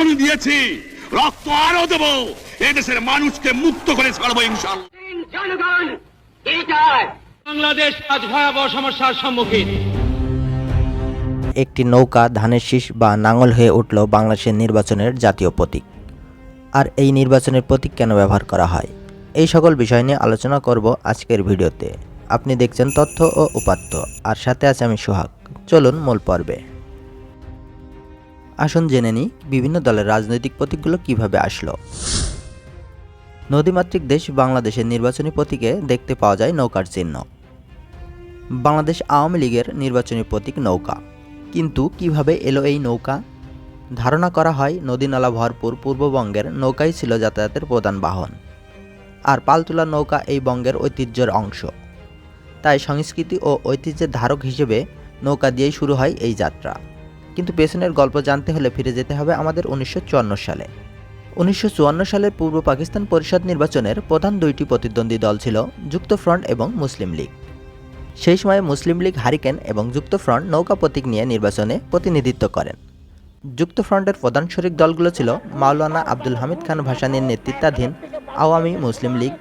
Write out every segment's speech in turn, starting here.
এখনই দিয়েছি। রক্ত আরও দেবো। এদেশের মানুষকে মুক্ত করে ছাড়বো জনগণ বাংলাদেশ আজ ভয়াবহ সমস্যার সম্মুখীন। একটি নৌকা ধানের শীষ বা নাঙল হয়ে উঠল বাংলাদেশের নির্বাচনের জাতীয় প্রতীক। আর এই নির্বাচনের প্রতীক কেন ব্যবহার করা হয়? এই সকল বিষয় নিয়ে আলোচনা করব আজকের ভিডিওতে। আপনি দেখছেন তথ্য ও উপাত্ত। আর সাথে আছে আমি সোহাগ। চলুন মূল পর্বে। আসুন জেনে নিই বিভিন্ন দলের রাজনৈতিক প্রতীকগুলো কীভাবে আসলো। নদীমাতৃক দেশ বাংলাদেশের নির্বাচনী প্রতীকে দেখতে পাওয়া যায় নৌকার চিহ্ন। বাংলাদেশ আওয়ামী লীগের নির্বাচনী প্রতীক নৌকা। কিন্তু কীভাবে এলো এই নৌকা? ধারণা করা হয় নদীনালা ভরপুর পূর্ববঙ্গের নৌকাই ছিল যাতায়াতের প্রধান বাহন। আর পালতোলা নৌকা এই বঙ্গের ঐতিহ্যের অংশ। তাই সংস্কৃতি ও ঐতিহ্যের ধারক হিসেবে নৌকা দিয়েই শুরু হয় এই যাত্রা। কিন্তু পেছনের গল্প জানতে হলে ফিরে যেতে হবে আমাদের উনিশশো চুয়ান্ন সালে। উনিশশো সালের পূর্ব পাকিস্তান পরিষদ নির্বাচনের প্রধান দুইটি প্রতিদ্বন্দ্বী দল ছিল যুক্তফ্রন্ট এবং মুসলিম লীগ। সেই সময়ে মুসলিম লীগ হারিকেন এবং যুক্তফ্রন্ট নৌকা প্রতীক নিয়ে নির্বাচনে প্রতিনিধিত্ব করেন। যুক্তফ্রন্টের প্রধান শরিক দলগুলো ছিল মাওলানা আব্দুল হামিদ খান ভাসানীর নেতৃত্বাধীন আওয়ামী মুসলিম লীগ,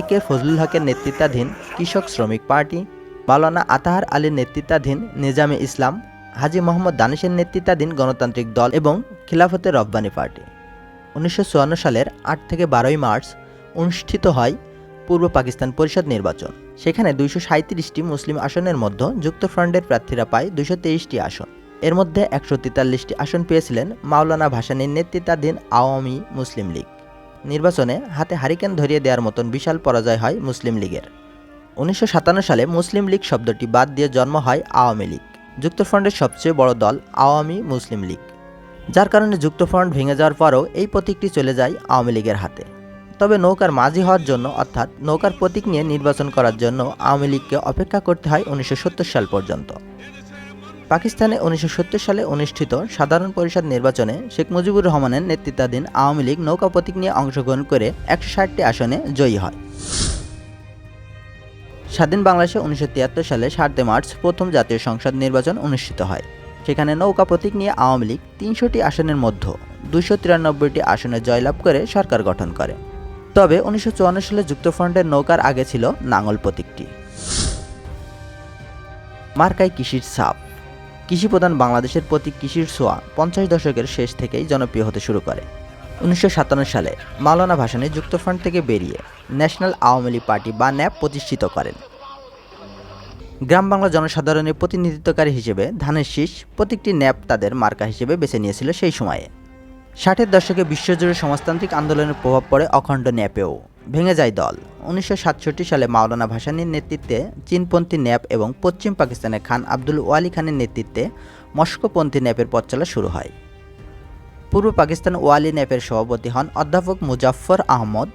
এ কে ফজলুল হকের নেতৃত্বাধীন কৃষক শ্রমিক পার্টি, মাওলানা আতাহার আলীর নেতৃত্বাধীন নিজামে ইসলাম হাজী মোহাম্মদ দানিশের নেতৃত্বাধীন গণতান্ত্রিক দল এবং খিলাফতে রব্বানি পার্টি। উনিশশো চুয়ান্ন সালের আট থেকে বারোই মার্চ অনুষ্ঠিত হয় পূর্ব পাকিস্তান পরিষদ নির্বাচন। সেখানে দুইশো সাঁত্রিশটি মুসলিম আসনের মধ্যে যুক্তফ্রন্টের প্রার্থীরা পায় দুইশো তেইশটি আসন। এর মধ্যে একশো তেতাল্লিশটি আসন পেয়েছিলেন মাওলানা ভাসানীর নেতৃত্বাধীন আওয়ামী মুসলিম লীগ। নির্বাচনে হাতে হারিকেন ধরিয়ে দেওয়ার মতন বিশাল পরাজয় হয় মুসলিম লীগের। উনিশশো সাতান্ন সালে মুসলিম লীগ শব্দটি বাদ দিয়ে জন্ম হয় আওয়ামী লীগ। যুক্তফ্রন্টের সবচেয়ে বড় দল আওয়ামী মুসলিম লীগ। যার কারণে যুক্তফ্রন্ট ভেঙে যাওয়ার পরও এই প্রতীকটি চলে যায় আওয়ামী লীগের হাতে। তবে নৌকার মাঝি হওয়ার জন্য, অর্থাৎ নৌকার প্রতীক নিয়ে নির্বাচন করার জন্য আওয়ামী লীগকে অপেক্ষা করতে হয় উনিশশো সত্তর সাল পর্যন্ত। পাকিস্তানে উনিশশো সত্তর সালে অনুষ্ঠিত সাধারণ পরিষদ নির্বাচনে শেখ মুজিবুর রহমানের নেতৃত্বাধীন আওয়ামী লীগ নৌকা প্রতীক নিয়ে অংশগ্রহণ করে একশো ষাটটি আসনে জয়ী হয়। স্বাধীন বাংলাদেশে উনিশশো তিয়াত্তর সালে সাতই মার্চ প্রথম জাতীয় সংসদ নির্বাচন অনুষ্ঠিত হয়। সেখানে নৌকা প্রতীক নিয়ে আওয়ামী লীগ তিনশোটি আসনের মধ্যে দুইশো তিরানব্বইটি আসনে জয়লাভ করে সরকার গঠন করে। তবে উনিশশো চুয়ান্ন সালে যুক্তফ্রন্টের নৌকার আগে ছিল নাঙল প্রতীকটি। মার্কায় কৃষির ছাপ। কৃষিপ্রধান বাংলাদেশের প্রতীক কৃষির ছোঁয়া পঞ্চাশ দশকের শেষ থেকেই জনপ্রিয় হতে শুরু করে। উনিশশো সাতান্ন সালে মাওলানা ভাসানী যুক্তফ্রন্ট থেকে বেরিয়ে ন্যাশনাল আওয়ামী লীগ পার্টি বা ন্যাপ প্রতিষ্ঠিত করেন। গ্রাম বাংলা জনসাধারণের প্রতিনিধিত্বকারী হিসেবে ধানের শীষ প্রতীকটি ন্যাপ তাদের মার্কা হিসেবে বেছে নিয়েছিল সেই সময়ে। ষাটের দশকে বিশ্বজুড়ে সমাজতান্ত্রিক আন্দোলনের প্রভাব পড়ে অখণ্ড ন্যাপেও। ভেঙে যায় দল। উনিশশো সাতষট্টি সালে মাওলানা ভাসানীর নেতৃত্বে চীনপন্থী ন্যাপ এবং পশ্চিম পাকিস্তানের খান আব্দুল ওয়ালি খানের নেতৃত্বে মস্কোপন্থী ন্যাপের পথ চলা শুরু হয়। পূর্ব পাকিস্তান ওয়ালি ন্যাপের সভাপতি হন অধ্যাপক মুজাফফর আহমদ,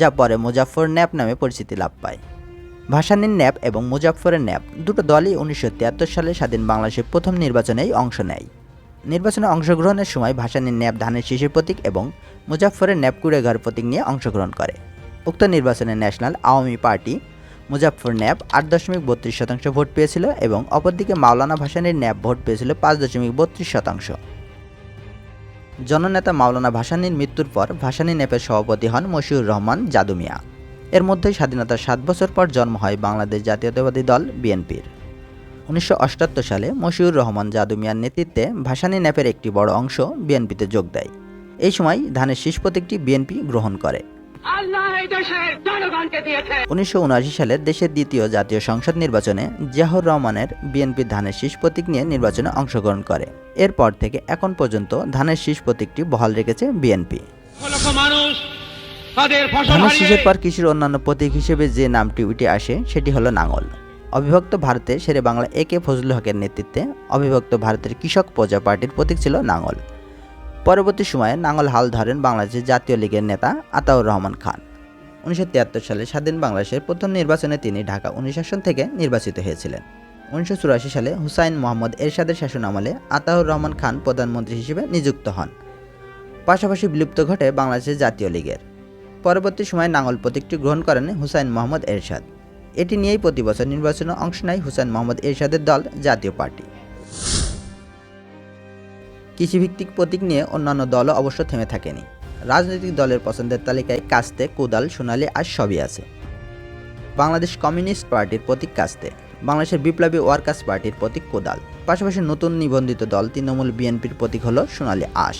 যা পরে মুজাফফর ন্যাপ নামে পরিচিতি লাভ পায়। ভাসানীর ন্যাপ এবং মুজাফফরের ন্যাপ দুটো দলই উনিশশো তিয়াত্তর সালে স্বাধীন বাংলাদেশের প্রথম নির্বাচনেই অংশ নেয়। নির্বাচনে অংশগ্রহণের সময় ভাসানীর ন্যাপ ধানের শিশির প্রতীক এবং মুজাফফরের ন্যাপ কুড়েঘর প্রতীক নিয়ে অংশগ্রহণ করে। উক্ত নির্বাচনে national Awami party Muzaffar NAP আট দশমিক বত্রিশ শতাংশ ভোট পেয়েছিল এবং অপরদিকে মাওলানা ভাসানীর ন্যাপ ভোট পেয়েছিল পাঁচ দশমিক বত্রিশ শতাংশ। জননেতা মাওলানা ভাসানীর মৃত্যুর পর ভাসানী নেপের সভাপতি হন মশিউর রহমান জাদু মিয়া। এর মধ্যেই স্বাধীনতার সাত বছর পর জন্ম হয় বাংলাদেশ জাতীয়তাবাদী দল বিএনপির। উনিশশো সালে মশিউর রহমান জাদু মিয়ার নেতৃত্বে ভাসানী ন্যাপের একটি বড় অংশ বিএনপিতে যোগ দেয়। এই সময় ধানের শীষ প্রতীকটি বিএনপি গ্রহণ করে। উনিশশো সালে দেশের দ্বিতীয় জাতীয় সংসদ নির্বাচনে জিয়াউর রহমানের বিএনপি ধানের শীষ প্রতীক নিয়ে নির্বাচনে অংশগ্রহণ করে। এরপর থেকে এখন পর্যন্ত ধানের শীষ প্রতীকটি বহাল রেখেছে বিএনপি। মানুষ ধানের শীষের পর কৃষির অন্যান্য প্রতীক হিসেবে যে নামটি উঠে আসে সেটি হলো নাঙল। অবিভক্ত ভারতে শেরে বাংলা এ কে ফজলুল হকের নেতৃত্বে অবিভক্ত ভারতের কৃষক প্রজা পার্টির প্রতীক ছিল নাঙল। পরবর্তী সময়ে নাঙল হাল ধরেন বাংলাদেশের জাতীয় লীগের নেতা আতাউর রহমান খান। উনিশশো তিয়াত্তর সালে স্বাধীন বাংলাদেশের প্রথম নির্বাচনে তিনি ঢাকা উনিশ আসন থেকে নির্বাচিত হয়েছিলেন। উনিশশো চুরাশি সালে হুসাইন মোহাম্মদ এরশাদের শাসন আমলে আতাউর রহমান খান প্রধানমন্ত্রী হিসেবে নিযুক্ত হন। পাশাপাশি বিলুপ্ত ঘটে বাংলাদেশের জাতীয় লীগের। পরবর্তী সময়ে নাঙল প্রতীকটি গ্রহণ করেন হুসাইন মোহাম্মদ এরশাদ। এটি নিয়েই প্রতি বছর নির্বাচনে অংশ নেয় হুসাইন মোহাম্মদ এরশাদের দল জাতীয় পার্টি। কৃষিভিত্তিক প্রতীক নিয়ে অন্যান্য দলও অবশ্য থেমে থাকেনি। রাজনৈতিক দলের পছন্দের তালিকায় কাস্তে, কোদাল, সোনালী আর সবই আছে। বাংলাদেশ কমিউনিস্ট পার্টির প্রতীক কাস্তে, বাংলাদেশের বিপ্লবী ওয়ার্কার্স পার্টির প্রতীক কোদাল। পাশাপাশি নতুন নিবন্ধিত দল তৃণমূল বিএনপির প্রতীক হল সোনালী আশ।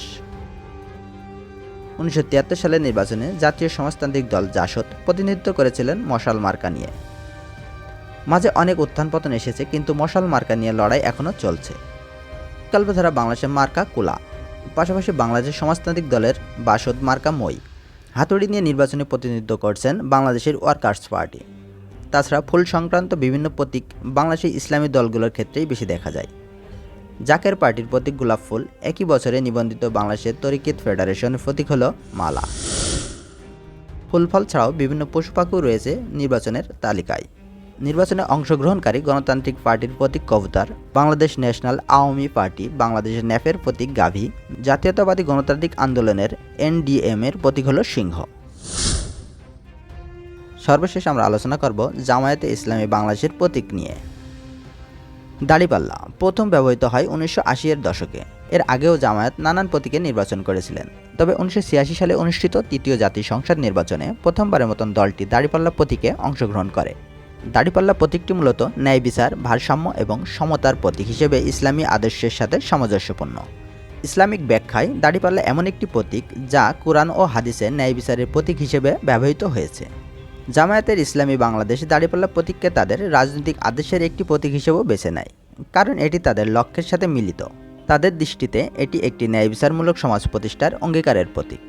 উনিশশো তিয়াত্তর সালের নির্বাচনে জাতীয় সমাজতান্ত্রিক দল জাসদ প্রতিনিধিত্ব করেছিলেন মশাল মার্কা নিয়ে। মাঝে অনেক উত্থান পতন এসেছে, কিন্তু মশাল মার্কা নিয়ে লড়াই এখনও চলছে। কল্পধারা বাংলাদেশের মার্কা কুলা, পাশাপাশি বাংলাদেশ সমাজতান্ত্রিক দলের বাসদ মার্কা মই। হাতুড়ি নিয়ে নির্বাচনে প্রতিনিধিত্ব করছেন বাংলাদেশের ওয়ার্কার্স পার্টি। তাছাড়া ফুল সংক্রান্ত বিভিন্ন প্রতীক বাংলাদেশের ইসলামী দলগুলোর ক্ষেত্রেই বেশি দেখা যায়। জাকের পার্টির প্রতীক গোলাপ ফুল একই বছরে নিবন্ধিত বাংলাদেশের তরিকিত ফেডারেশনের প্রতীক হল মালা। ফুলফল ছাড়াও বিভিন্ন পশু রয়েছে নির্বাচনের তালিকায়। নির্বাচনে অংশগ্রহণকারী গণতান্ত্রিক পার্টির প্রতীক কবুতর, বাংলাদেশ ন্যাশনাল আওয়ামী পার্টি বাংলাদেশের ন্যাফের প্রতীক গাভী, জাতীয়তাবাদী গণতান্ত্রিক আন্দোলনের এনডিএম এর প্রতীক হল সিংহ। সর্বশেষ আমরা আলোচনা করব জামায়াতে ইসলামী বাংলাদেশের প্রতীক নিয়ে। দাড়িপাল্লা, প্রথম ব্যবহৃত হয় উনিশশো আশি এর দশকে। এর আগেও জামায়াত নানান প্রতীকে নির্বাচন করেছিলেন। তবে উনিশশো ছিয়াশি সালে অনুষ্ঠিত তৃতীয় জাতীয় সংসদ নির্বাচনে প্রথমবারের মতন দলটি দাড়িপাল্লা প্রতীকে অংশগ্রহণ করে। দাড়িপাল্লা প্রতীকটি মূলত ন্যায় বিচার, ভারসাম্য এবং সমতার প্রতীক হিসেবে ইসলামী আদর্শের সাথে সামঞ্জস্যপূর্ণ। ইসলামিক ব্যাখ্যায় দাড়িপাল্লা এমন একটি প্রতীক যা কোরআন ও হাদিসের ন্যায় বিচারের প্রতীক হিসেবে ব্যবহৃত হয়েছে। জামায়াতের ইসলামী বাংলাদেশ দাঁড়িপাল্লা প্রতীককে তাদের রাজনৈতিক আদেশের একটি প্রতীক হিসেবেও বেছে নেয়, কারণ এটি তাদের লক্ষ্যের সাথে মিলিত। তাদের দৃষ্টিতে এটি একটি ন্যায় বিচারমূলক সমাজ প্রতিষ্ঠার অঙ্গীকারের প্রতীক।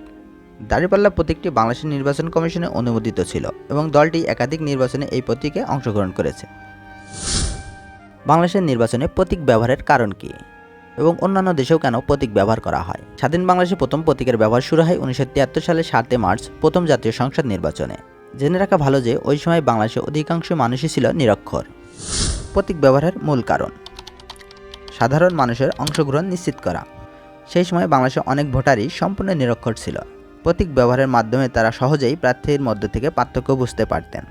দাঁড়িপাল্লা প্রতীকটি বাংলাদেশের নির্বাচন কমিশনে অনুমোদিত ছিল এবং দলটি একাধিক নির্বাচনে এই প্রতীকে অংশগ্রহণ করেছে। বাংলাদেশের নির্বাচনে প্রতীক ব্যবহারের কারণ কী? এবং অন্যান্য দেশেও কেন প্রতীক ব্যবহার করা হয়? স্বাধীন বাংলাদেশে প্রথম প্রতীকের ব্যবহার শুরু হয় উনিশশো তিয়াত্তর সালে সাতই মার্চ, প্রথম জাতীয় সংসদ নির্বাচনে। জেনে রাখা ভালো যে, ওই সময় বাংলাদেশে অধিকাংশ মানুষই ছিল নিরক্ষর। প্রতীক ব্যবহারের মূল কারণ। সাধারণ মানুষের অংশগ্রহণ নিশ্চিত করা। সেই সময় বাংলাদেশে অনেক ভোটারই সম্পূর্ণ নিরক্ষর ছিল। প্রতীক ব্যবহারের মাধ্যমে তারা সহজেই প্রার্থীর মধ্য থেকে পার্থক্য বুঝতে পারতেন।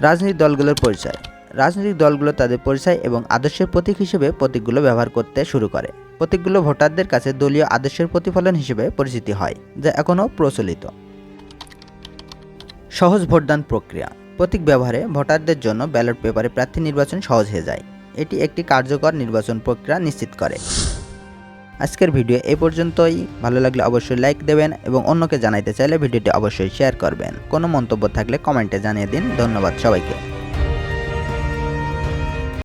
রাজনৈতিক দলগুলোর পরিচয়। রাজনৈতিক দলগুলো তাদের পরিচয় এবং আদর্শের প্রতীক হিসেবে প্রতীকগুলো ব্যবহার করতে শুরু করে। প্রতীকগুলো ভোটারদের কাছে দলীয় আদর্শের প্রতিফলন হিসেবে পরিচিতি হয়, যা এখনও প্রচলিত। সহজ ভোটদান প্রক্রিয়া। প্রতীক ব্যবহারে ভোটারদের জন্য ব্যালট পেপারে প্রার্থী নির্বাচন সহজ হয়ে যায়। এটি একটি কার্যকর নির্বাচন প্রক্রিয়া নিশ্চিত করে। আজকের ভিডিও এই পর্যন্তই। ভালো লাগলে অবশ্যই লাইক দেবেন এবং অন্যকে জানাইতে চাইলে ভিডিওটি অবশ্যই শেয়ার করবেন। কোনো মন্তব্য থাকলে কমেন্টে জানিয়ে দিন। ধন্যবাদ সবাইকে।